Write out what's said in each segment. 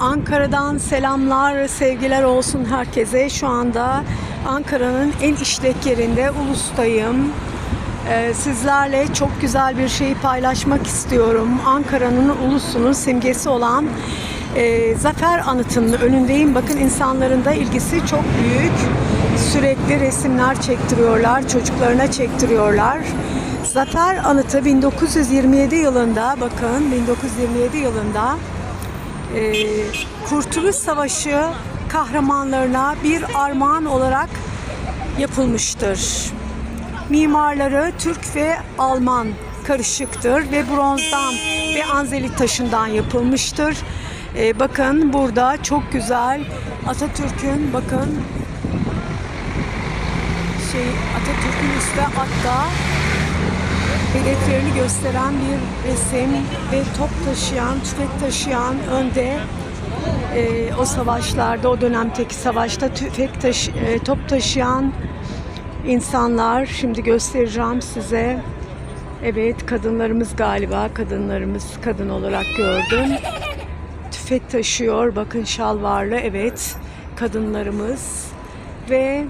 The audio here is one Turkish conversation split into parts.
Ankara'dan selamlar, sevgiler olsun herkese. Şu anda Ankara'nın en işlek yerinde Ulus'tayım. Ee, sizlerle çok güzel bir şeyi paylaşmak istiyorum. Ankara'nın ulusunun simgesi olan e, Zafer Anıtı'nın önündeyim. Bakın insanların da ilgisi çok büyük. Sürekli resimler çektiriyorlar, çocuklarına çektiriyorlar. Zafer Anıtı 1927 yılında, bakın 1927 yılında e, Kurtuluş Savaşı kahramanlarına bir armağan olarak yapılmıştır. Mimarları Türk ve Alman karışıktır ve bronzdan ve anzelit taşından yapılmıştır. E, bakın burada çok güzel Atatürk'ün bakın şey Atatürk'ün üstte atta hedeflerini gösteren bir resim ve top taşıyan, tüfek taşıyan önde e, o savaşlarda, o dönemdeki savaşta tüfek taşı, e, top taşıyan insanlar. Şimdi göstereceğim size. Evet, kadınlarımız galiba, kadınlarımız kadın olarak gördüm. Tüfek taşıyor, bakın şalvarlı, evet, kadınlarımız. Ve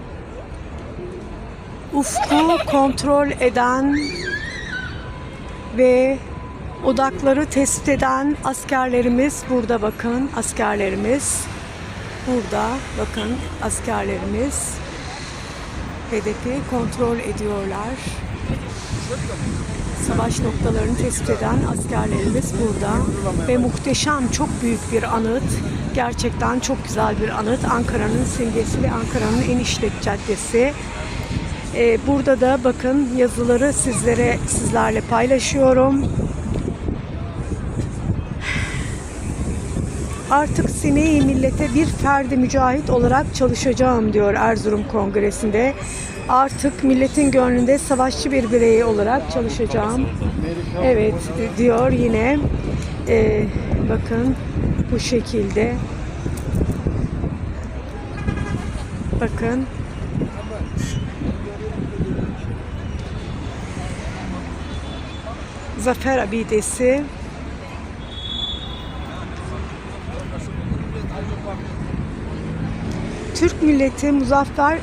ufku kontrol eden ve odakları tespit eden askerlerimiz burada bakın askerlerimiz burada bakın askerlerimiz hedefi kontrol ediyorlar. Savaş noktalarını tespit eden askerlerimiz burada ve muhteşem çok büyük bir anıt. Gerçekten çok güzel bir anıt. Ankara'nın simgesi ve Ankara'nın en işlek caddesi. Ee, burada da bakın yazıları sizlere sizlerle paylaşıyorum. Artık sineği millete bir ferdi mücahit olarak çalışacağım diyor Erzurum Kongresi'nde. Artık milletin gönlünde savaşçı bir birey olarak çalışacağım. Evet diyor yine. Ee, bakın bu şekilde. Bakın. Zafer abidesi. Türk milleti muzaffer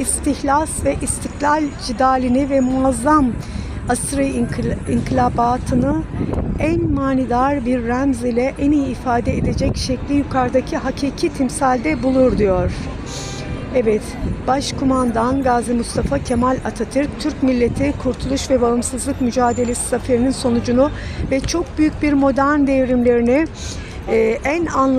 istihlas ve istiklal cidalini ve muazzam asrı inkıl- inkılabatını en manidar bir remz ile en iyi ifade edecek şekli yukarıdaki hakiki timsalde bulur diyor. Evet, Başkumandan Gazi Mustafa Kemal Atatürk, Türk milleti kurtuluş ve bağımsızlık mücadelesi zaferinin sonucunu ve çok büyük bir modern devrimlerini e, en anlamlı